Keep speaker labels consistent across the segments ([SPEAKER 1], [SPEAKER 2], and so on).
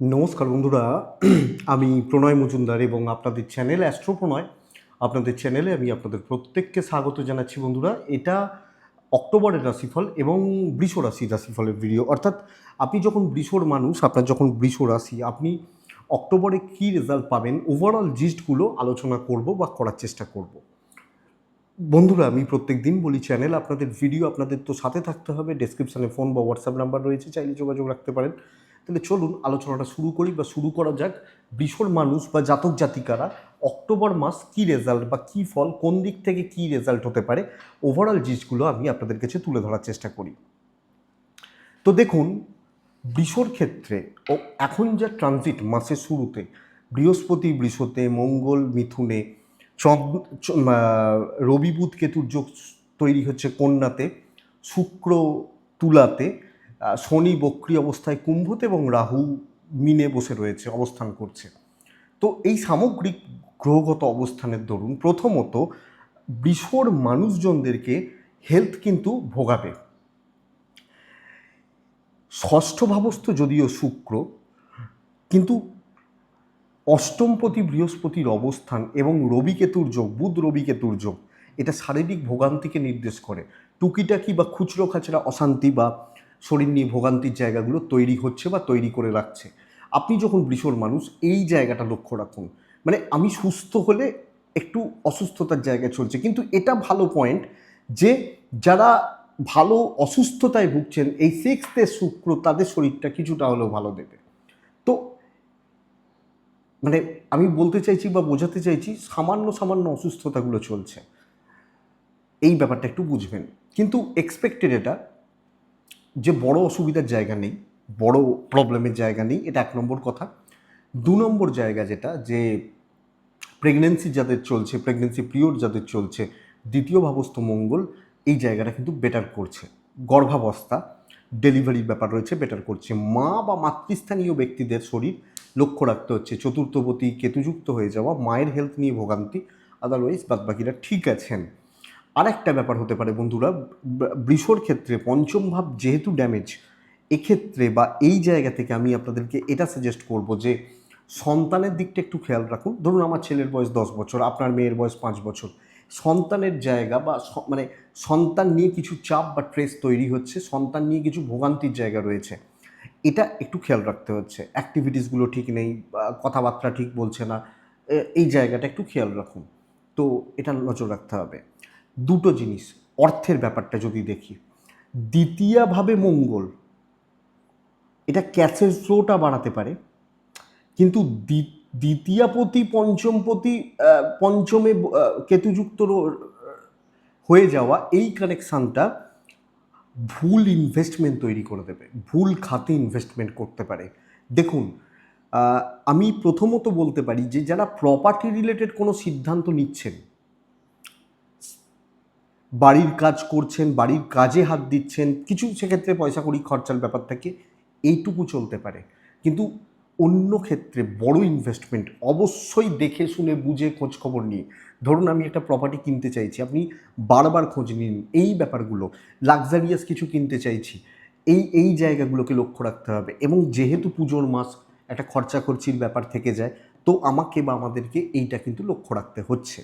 [SPEAKER 1] নমস্কার বন্ধুরা, আমি প্রণয় মজুমদার এবং আপনাদের চ্যানেল অ্যাস্ট্রো প্রণয় আপনাদের চ্যানেলে আমি আপনাদের প্রত্যেককে স্বাগত জানাচ্ছি বন্ধুরা। এটা অক্টোবরের রাশিফল এবং বৃষ রাশি রাশিফলের ভিডিও অর্থাৎ আপনি যখন বৃষর মানুষ, আপনার যখন বৃষ রাশি, আপনি অক্টোবরে কী রেজাল্ট পাবেন? ওভারঅল জিস্টগুলো আলোচনা করব বা করার চেষ্টা করব। বন্ধুরা, আমি প্রত্যেক দিন বলি চ্যানেল, আপনাদের ভিডিও আপনাদের তো সাথে থাকতে হবে। ডেসক্রিপশানে ফোন বা হোয়াটসঅ্যাপ নাম্বার রয়েছে, চাইলে যোগাযোগ রাখতে পারেন। তাহলে চলুন আলোচনাটা শুরু করি বা শুরু করা যাক। বৃষর মানুষ বা জাতক জাতিকারা অক্টোবর মাস কী রেজাল্ট বা কী ফল, কোন দিক থেকে কী রেজাল্ট হতে পারে ওভারঅল জিনিসগুলো আমি আপনাদের কাছে তুলে ধরার চেষ্টা করি। তো দেখুন, বৃষর ক্ষেত্রে ও এখন যা ট্রানজিট মাসের শুরুতে, বৃহস্পতি বৃষতে, মঙ্গল মিথুনে, চন্দ্র রবি বুধ কেতুর যোগ তৈরি হচ্ছে কন্যাতে, শুক্র তুলাতে শনি বক্রি অবস্থায় কুম্ভতে এবং রাহু মিনে বসে রয়েছে, অবস্থান করছে। তো এই সামগ্রিক গ্রহগত অবস্থানের দরুন প্রথমত বৃষর মানুষজনদেরকে হেলথ কিন্তু ভোগাবে। ষষ্ঠ ভাবস্থ যদিও শুক্র, কিন্তু অষ্টমপতি বৃহস্পতির অবস্থান এবং রবি কেতুর যোগ, বুধ রবি কেতুর যোগ, এটা শারীরিক ভোগান্তিকে নির্দেশ করে। টুকিটাকি বা খুচরো খাচরা, অশান্তি বা শরীর নিয়ে ভোগান্তির জায়গাগুলো তৈরি হচ্ছে বা তৈরি করে রাখছে। আপনি যখন বৃষর মানুষ, এই জায়গাটা লক্ষ্য রাখুন। মানে আমি সুস্থ হলে একটু অসুস্থতার জায়গায় চলছে। কিন্তু এটা ভালো পয়েন্ট যে যারা ভালো অসুস্থতায় ভুগছেন, এই সিক্সথে শুক্র তাদের শরীরটা কিছুটা হলেও ভালো দেবে। তো মানে আমি বলতে চাইছি বা বোঝাতে চাইছি, সামান্য সামান্য অসুস্থতাগুলো চলছে। এই ব্যাপারটা একটু বুঝবেন। কিন্তু এক্সপেক্টেড এটা যে বড় অসুবিধার জায়গা নেই, বড় প্রবলেমের জায়গা নেই, এটা এক নম্বর কথা। দু নম্বর জায়গা যেটা, যে প্রেগনেন্সি যাদের চলছে প্রেগনেন্সি পিরিয়ড যাদের চলছে, দ্বিতীয় ভাবস্থ মঙ্গল, এই জায়গাটা কিন্তু বেটার করছে। গর্ভাবস্থা ডেলিভারির ব্যাপার রয়েছে বেটার করছে। মা বা মাতৃস্থানীয় ব্যক্তিদের শরীর লক্ষ্য রাখতে হচ্ছে। চতুর্থপতি কেতুযুক্ত হয়ে যাওয়া, মায়ের হেলথ নিয়ে ভোগান্তি আদারওয়াইজ বাদবাকিরা ঠিক আছেন। আরেকটা ব্যাপার হতে পারে, বন্ধুরা। বৃষর ক্ষেত্রে পঞ্চম ভাব যেহেতু ড্যামেজ এক্ষেত্রে বা এই জায়গা থেকে আমি আপনাদেরকে এটা সাজেস্ট করব যে, সন্তানের দিকটা একটু খেয়াল রাখুন। ধরুন আমার ছেলের বয়স দশ বছর, আপনার মেয়ের বয়স পাঁচ বছর। সন্তানের জায়গা বা মানে সন্তান নিয়ে কিছু চাপ বা ট্রেস তৈরি হচ্ছে, সন্তান নিয়ে কিছু ভোগান্তির জায়গা রয়েছে। এটা একটু খেয়াল রাখতে হচ্ছে। অ্যাক্টিভিটিসগুলো ঠিক নেই কথাবার্তা ঠিক বলছে না এই জায়গাটা একটু খেয়াল রাখুন। তো এটা নজর রাখতে হবে। দুটো জিনিস, অর্থের ব্যাপারটা যদি দেখি। দ্বিতীয়ভাবে মঙ্গল। এটা ক্যাশের ফ্লোটা বাড়াতে পারে। কিন্তু দ্বি- দ্বিতীয়পতি, পঞ্চমপতি পঞ্চমে কেতুযুক্ত হয়ে যাওয়া এই কানেকশানটা ভুল ইনভেস্টমেন্ট তৈরি করে দেবে। ভুল খাতে ইনভেস্টমেন্ট করতে পারে। দেখুন আমি প্রথমত বলতে পারি যে, যারা প্রপার্টি রিলেটেড কোনো সিদ্ধান্ত নিচ্ছেন বাড়ির কাজ করছেন, বাড়ির কাজে হাত দিচ্ছেন, কিছু সেক্ষেত্রে পয়সা কড়ি খরচার ব্যাপার থাকে, এইটুকু চলতে পারে। কিন্তু অন্য ক্ষেত্রে বড় ইনভেস্টমেন্ট অবশ্যই দেখে শুনে বুঝে খোঁজ খবর নিয়ে। ধরুন আমি একটা প্রপার্টি কিনতে চাইছি, আপনি বারবার খোঁজ নিন, এই ব্যাপারগুলো লাক্সারিয়াস কিছু কিনতে চাইছি, এই এই জায়গাগুলোকে লক্ষ্য রাখতে হবে এবং যেহেতু পুজোর মাস, একটা খরচা খরচির ব্যাপার থেকে যায়, তো আমাকে বা আমাদেরকে এইটা কিন্তু লক্ষ্য রাখতে হচ্ছে।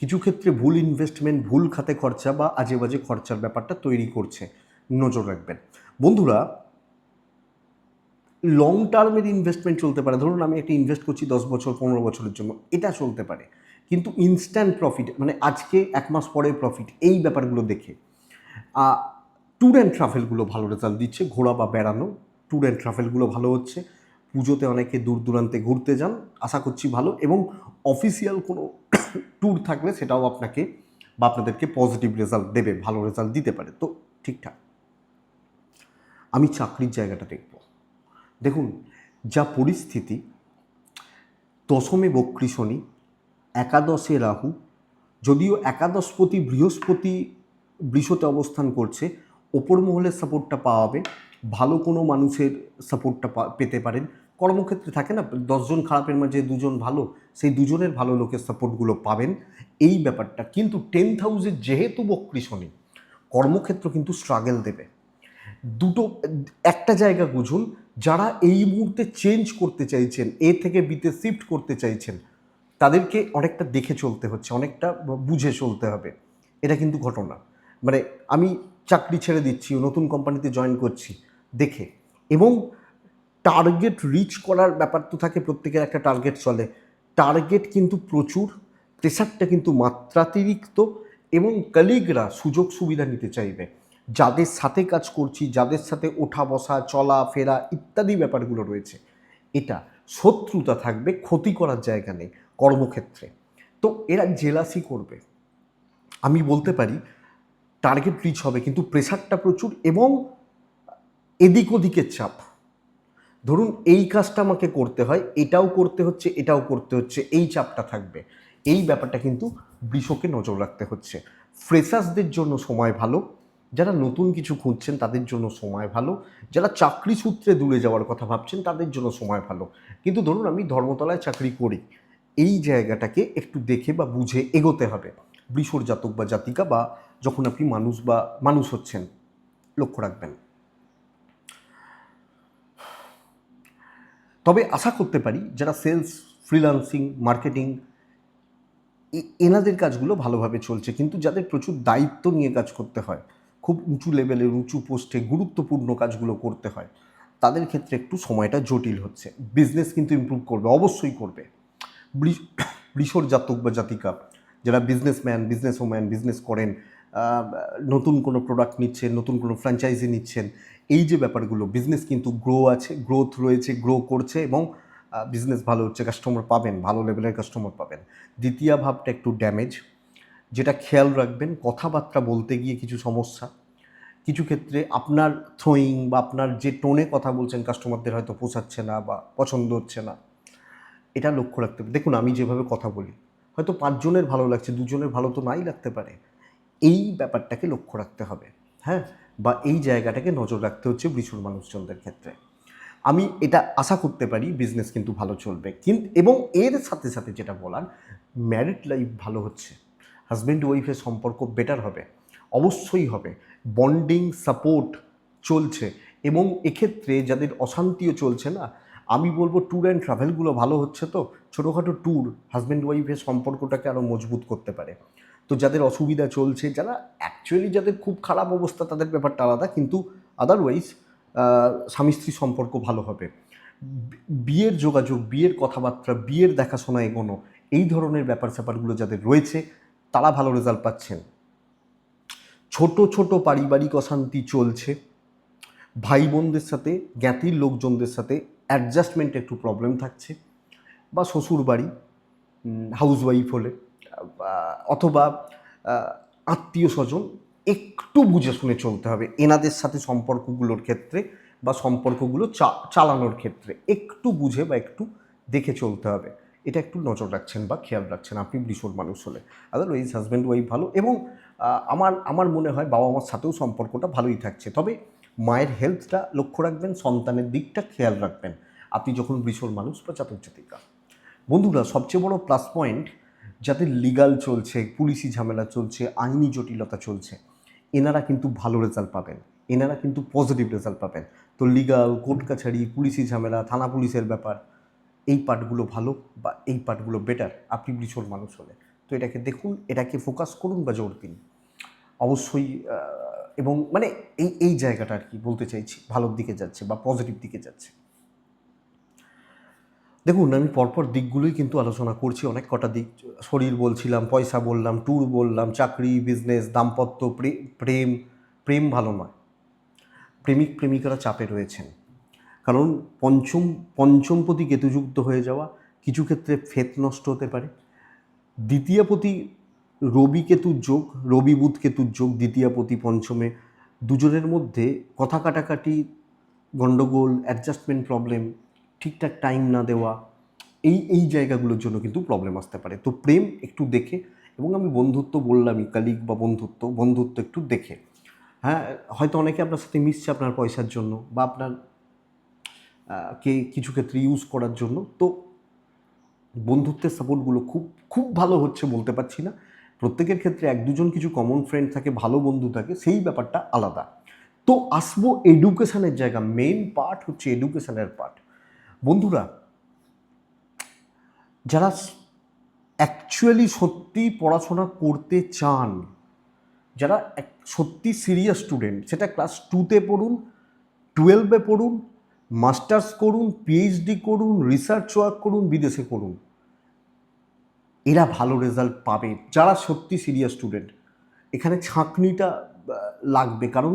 [SPEAKER 1] কিছু ক্ষেত্রে ভুল ইনভেস্টমেন্ট ভুল খাতে খরচা বা আজে বাজে খরচার ব্যাপারটা তৈরি করছে। নজর রাখবেন। বন্ধুরা লং টার্মের ইনভেস্টমেন্ট চলতে পারে। ধরুন, আমি একটা ইনভেস্ট করছি দশ বছর, পনেরো বছরের জন্য, এটা চলতে পারে। কিন্তু ইনস্ট্যান্ট প্রফিট মানে আজকে, এক মাস পরে প্রফিট এই ব্যাপারগুলো দেখে। ট্যুর অ্যান্ড ট্রাভেলগুলো ভালো রেজাল্ট দিচ্ছে ঘোরা বা বেড়ানো ট্যুর অ্যান্ড ট্রাভেলগুলো ভালো হচ্ছে। পুজোতে অনেকে দূর দূরান্তে ঘুরতে যান, আশা করছি ভালো। এবং অফিসিয়াল কোনো ট্যুর থাকলে সেটাও আপনাকে বা আপনাদেরকে পজিটিভ রেজাল্ট দেবে, ভালো রেজাল্ট দিতে পারে। তো ঠিকঠাক। আমি চাকরির জায়গাটা দেখব। দেখুন, যা পরিস্থিতি, দশমে বক্রী শনি, একাদশে রাহু, যদিও একাদশপতি বৃহস্পতি বৃষতে অবস্থান করছে, ওপর মহলের সাপোর্টটা পাওয়াবে ভালো কোনো মানুষের সাপোর্টটা পেতে পারেন। কর্মক্ষেত্রে থাকে না, দশজন খারাপের মাঝে দুজন ভালো, সেই দুজনের ভালো লোকের সাপোর্টগুলো পাবেন। এই ব্যাপারটা কিন্তু টেন্থ হাউসের যেহেতু বক্রী শনি, কর্মক্ষেত্র কিন্তু স্ট্রাগল দেবে। দুটো, একটা জায়গা বুঝুন যারা এই মুহূর্তে চেঞ্জ করতে চাইছেন এ থেকে বিতে শিফট করতে চাইছেন, তাদেরকে অনেকটা দেখে চলতে হচ্ছে, অনেকটা বুঝে চলতে হবে। এটা কিন্তু ঘটনা। মানে আমি চাকরি ছেড়ে দিচ্ছি, নতুন কোম্পানিতে জয়েন করছি, দেখে। এবং টার্গেট রিচ করার ব্যাপার তো থাকে, প্রত্যেকের একটা টার্গেট চলে। টার্গেট কিন্তু প্রচুর প্রেশারটা কিন্তু মাত্রাতিরিক্ত এবং কলিগরা সুযোগ সুবিধা নিতে চাইবে। যাদের সাথে কাজ করছি, যাদের সাথে ওঠা বসা, চলা, ফেরা ইত্যাদি ব্যাপারগুলো রয়েছে, এটা শত্রুতা থাকবে, ক্ষতি করার জায়গা নেই কর্মক্ষেত্রে। তো এরা জেলাসি করবে। আমি বলতে পারি টার্গেট রিচ হবে, কিন্তু প্রেশারটা প্রচুর এবং এদিক ওদিকের চাপ। ধরুন এই কাজটা আমাকে করতে হয়, এটাও করতে হচ্ছে, এটাও করতে হচ্ছে, এই চাপটা থাকবে। এই ব্যাপারটা কিন্তু বৃষকে নজর রাখতে হচ্ছে। ফ্রেশার্সদের জন্য সময় ভালো, যারা নতুন কিছু খুঁজছেন তাদের জন্য সময় ভালো, যারা চাকরি সূত্রে দূরে যাওয়ার কথা ভাবছেন তাদের জন্য সময় ভালো। কিন্তু ধরুন আমি ধর্মতলায় চাকরি করি, এই জায়গাটাকে একটু দেখে বা বুঝে এগোতে হবে। বৃষর জাতক বা জাতিকা বা যখন আপনি মানুষ বা মানুষ হচ্ছেন, লক্ষ্য রাখবেন। তবে আশা করতে পারি যারা সেলস, ফ্রিল্যান্সিং, মার্কেটিং এনাদের কাজগুলো ভালোভাবে চলছে। কিন্তু যাদের প্রচুর দায়িত্ব নিয়ে কাজ করতে হয়, খুব উঁচু লেভেলের, উঁচু পোস্টে গুরুত্বপূর্ণ কাজগুলো করতে হয়, তাদের ক্ষেত্রে একটু সময়টা জটিল হচ্ছে। বিজনেস কিন্তু ইমপ্রুভ করবে, অবশ্যই করবে। বৃষ- বৃষর জাতক বা জাতিকা, যারা বিজনেসম্যান বিজনেস ওম্যান বিজনেস করেন নতুন কোনো প্রোডাক্ট নিচ্ছেন, নতুন কোনো ফ্র্যাঞ্চাইজি নিচ্ছেন এই যে ব্যাপারগুলো বিজনেস কিন্তু গ্রো আছে গ্রোথ রয়েছে গ্রো করছে এবং বিজনেস ভালো হচ্ছে কাস্টমার পাবেন, ভালো লেভেলের কাস্টমার পাবেন। দ্বিতীয় ভাবটা একটু ড্যামেজ যেটা খেয়াল রাখবেন, কথাবার্তা বলতে গিয়ে কিছু সমস্যা। কিছু ক্ষেত্রে আপনার থ্রোয়িং বা আপনার যে টোনে কথা বলছেন কাস্টমারদের হয়তো পোষাচ্ছে না বা পছন্দ হচ্ছে না। এটা লক্ষ্য রাখতে হবে। দেখুন, আমি যেভাবে কথা বলি, হয়তো পাঁচজনের ভালো লাগছে, দুজনের ভালো তো নাই লাগতে পারে। এই ব্যাপারটাকে লক্ষ্য রাখতে হবে। হ্যাঁ? বা এই জায়গাটাকে নজর রাখতে হচ্ছে বৃষুর মানুষজনদের ক্ষেত্রে। আমি এটা আশা করতে পারি বিজনেস কিন্তু ভালো চলবে। কিন্তু এবং এর সাথে সাথে যেটা বলার ম্যারিড লাইফ ভালো হচ্ছে। হাজব্যান্ড ওয়াইফের সম্পর্ক বেটার হবে, অবশ্যই হবে। বন্ডিং সাপোর্ট চলছে এবং এক্ষেত্রে যাদের অশান্তিও চলছে না, আমি বলব ট্যুর অ্যান্ড ট্রাভেলগুলো ভালো হচ্ছে তো, ছোটোখাটো ট্যুর হাজব্যান্ড ওয়াইফের সম্পর্কটাকে আরও মজবুত করতে পারে। তো যাদের অসুবিধা চলছে, যারা অ্যাকচুয়ালি যাদের খুব খারাপ অবস্থা, তাদের ব্যাপারটা আলাদা, কিন্তু আদারওয়াইজ স্বামী স্ত্রী সম্পর্ক ভালো হবে। বিয়ের যোগাযোগ, বিয়ের কথাবার্তা, বিয়ের দেখাশোনা এগোনো, এই ধরনের ব্যাপার স্যাপারগুলো যাদের রয়েছে, তারা ভালো রেজাল্ট পাচ্ছেন। ছোট ছোট পারিবারিক অশান্তি চলছে। ভাই বোনদের সাথে, জ্ঞাতির লোকজনদের সাথে অ্যাডজাস্টমেন্ট একটু প্রবলেম থাকছে। বা শ্বশুর বাড়ি হাউস ওয়াইফ হলে। অথবা আত্মীয় স্বজন একটু বুঝে শুনে চলতে হবে এনাদের সাথে সম্পর্কগুলোর ক্ষেত্রে বা সম্পর্কগুলো চালানোর ক্ষেত্রে। একটু বুঝে বা একটু দেখে চলতে হবে। এটা একটু নজর রাখছেন বা খেয়াল রাখছেন আপনি বৃষণ মানুষ হলে। আদারওয়াইজ হাজব্যান্ড ওয়াইফ ভালো এবং আমার আমার মনে হয় বাবা মার সাথেও সম্পর্কটা ভালোই থাকছে। তবে মায়ের হেলথটা লক্ষ্য রাখবেন, সন্তানের দিকটা খেয়াল রাখবেন। আপনি যখন বৃষণ মানুষ বা জাতিকা বন্ধুরা, সবচেয়ে বড় প্লাস পয়েন্ট যাদের লিগাল চলছে, পুলিশি ঝামেলা চলছে, আইনি জটিলতা চলছে, এনারা কিন্তু ভালো রেজাল্ট পাবেন। এনারা কিন্তু পজিটিভ রেজাল্ট পাবেন। তো লিগাল কোর্ট কাছারি, পুলিশি ঝামেলা, থানা পুলিশের ব্যাপার, এই পার্টগুলো ভালো বা এই পার্টগুলো বেটার আপনি বৃষণ মানুষ হলে। তো এটাকে দেখুন, এটাকে ফোকাস করুন বা জোর দিন। অবশ্যই এবং মানে এই এই জায়গাটা আর কি বলতে চাইছি, ভালোর দিকে যাচ্ছে বা পজিটিভ দিকে যাচ্ছে। দেখুন, আমি পরপর দিকগুলোই কিন্তু আলোচনা করছি, অনেক কটা দিক। শরীর বলছিলাম, পয়সা বললাম ট্যুর বললাম, চাকরি বিজনেস দাম্পত্য, প্রে- প্রেম প্রেম ভালো নয়। প্রেমিক, প্রেমিকারা চাপে রয়েছেন। কারণ পঞ্চম, পঞ্চমপতি কেতুযুক্ত হয়ে যাওয়া কিছু ক্ষেত্রে ফেত নষ্ট হতে পারে। দ্বিতীয়পতি রবি কেতুর যোগ, রবি বুধ কেতুর যোগ, দ্বিতীয়পতি পঞ্চমে দুজনের মধ্যে কথা কাটাকাটি, গণ্ডগোল অ্যাডজাস্টমেন্ট প্রবলেম ঠিকঠাক টাইম না দেওয়া, এই এই জায়গাগুলোর জন্য কিন্তু প্রবলেম আসতে পারে। তো প্রেম একটু দেখে, এবং আমি বন্ধুত্ব বললামই কালিগ বা বন্ধুত্ব বন্ধুত্ব একটু দেখে। হ্যাঁ হয়তো অনেকে আপনার সাথে মিশছে আপনার পয়সার জন্য, বা আপনার কে, কিছু ক্ষেত্রে ইউজ করার জন্য। তো বন্ধুত্বের সাপোর্টগুলো খুব খুব ভালো হচ্ছে বলতে পারছি না। প্রত্যেকের ক্ষেত্রে এক দুজন কিছু কমন ফ্রেন্ড থাকে, ভালো বন্ধু থাকে, সেই ব্যাপারটা আলাদা। তো আসব এডুকেশানের জায়গা মেন পার্ট হচ্ছে এডুকেশানের পার্ট বন্ধুরা, যারা অ্যাকচুয়ালি সত্যি পড়াশোনা করতে চান, যারা সত্যি সিরিয়াস স্টুডেন্ট সেটা ক্লাস টুতে পড়ুন টুয়েলভে পড়ুন মাস্টার্স করুন পিএইচডি করুন রিসার্চ ওয়ার্ক করুন, বিদেশে করুন, এরা ভালো রেজাল্ট পাবে। যারা সত্যি সিরিয়াস স্টুডেন্ট এখানে ছাঁকনিটা লাগবে। কারণ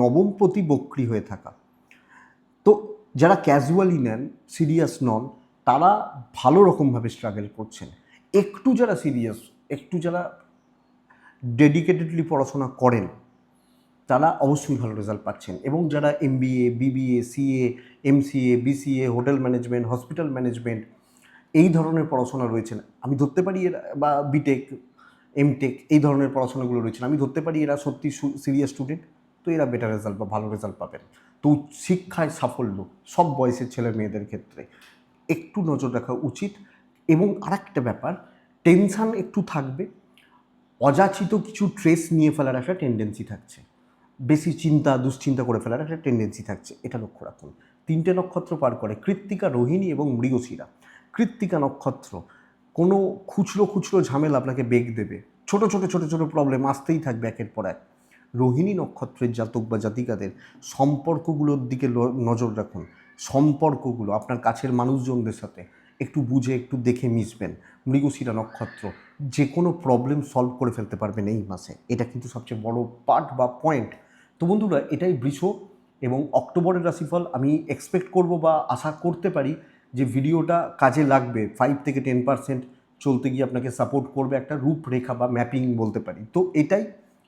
[SPEAKER 1] নবম প্রতি বক্রি হয়ে থাকা। যারা ক্যাজুয়ালি নেন সিরিয়াস নন, তারা ভালো রকমভাবে স্ট্রাগল করছেন। একটু যারা সিরিয়াস একটু যারা ডেডিকেটেডলি পড়াশোনা করেন, তারা অবশ্যই ভালো রেজাল্ট পাচ্ছেন। এবং যারা MBA BBA CA MCA BCA hotel management hospital management এই ধরনের পড়াশোনা রয়েছেন। আমি ধরতে পারি এরা, বা বিটেক এমটেক এই ধরনের পড়াশোনাগুলো রয়েছেন। আমি ধরতে পারি এরা সত্যি সিরিয়াস স্টুডেন্ট তো এরা বেটার রেজাল্ট বা ভালো রেজাল্ট পাবেন। তো শিক্ষায় সাফল্য, সব বয়সের ছেলে মেয়েদের ক্ষেত্রে একটু নজর রাখা উচিত। এবং আরেকটা ব্যাপার টেনশান একটু থাকবে। অযাচিত কিছু ট্রেস নিয়ে ফেলার একটা টেন্ডেন্সি থাকছে। বেশি চিন্তা, দুশ্চিন্তা করে ফেলার একটা টেন্ডেন্সি থাকছে। এটা লক্ষ্য রাখুন। তিনটে নক্ষত্র পার করে, কৃত্তিকা, রোহিণী এবং মৃগশিরা। কৃত্তিকা নক্ষত্র, কোনো খুচরো খুচরো ঝামেলা আপনাকে বেগ দেবে। ছোট ছোট ছোট ছোট প্রবলেম আসতেই থাকবে একের পর এক। রোহিণী নক্ষত্রের জাতক বা জাতিকাদের সম্পর্কগুলোর দিকে নজর রাখুন। সম্পর্কগুলো আপনার কাছের মানুষজনদের সাথে একটু বুঝে, একটু দেখে মিশবেন। মৃগশিরা নক্ষত্র যে কোনো প্রবলেম সলভ করে ফেলতে পারবেন এই মাসে। এটা কিন্তু সবচেয়ে বড় পার্ট বা পয়েন্ট তো বন্ধুরা, এটাই বৃষ এবং অক্টোবরের রাশিফল। আমি এক্সপেক্ট করব বা আশা করতে পারি যে ভিডিওটা কাজে লাগবে। ফাইভ থেকে টেন পার্সেন্ট চলতে গিয়ে আপনাকে সাপোর্ট করবে একটা রূপরেখা বা ম্যাপিং বলতে পারি। তো এটাই,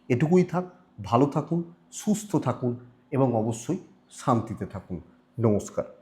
[SPEAKER 1] এটুকুই থাক। ভালো থাকুন সুস্থ থাকুন এবং অবশ্যই শান্তিতে থাকুন। নমস্কার।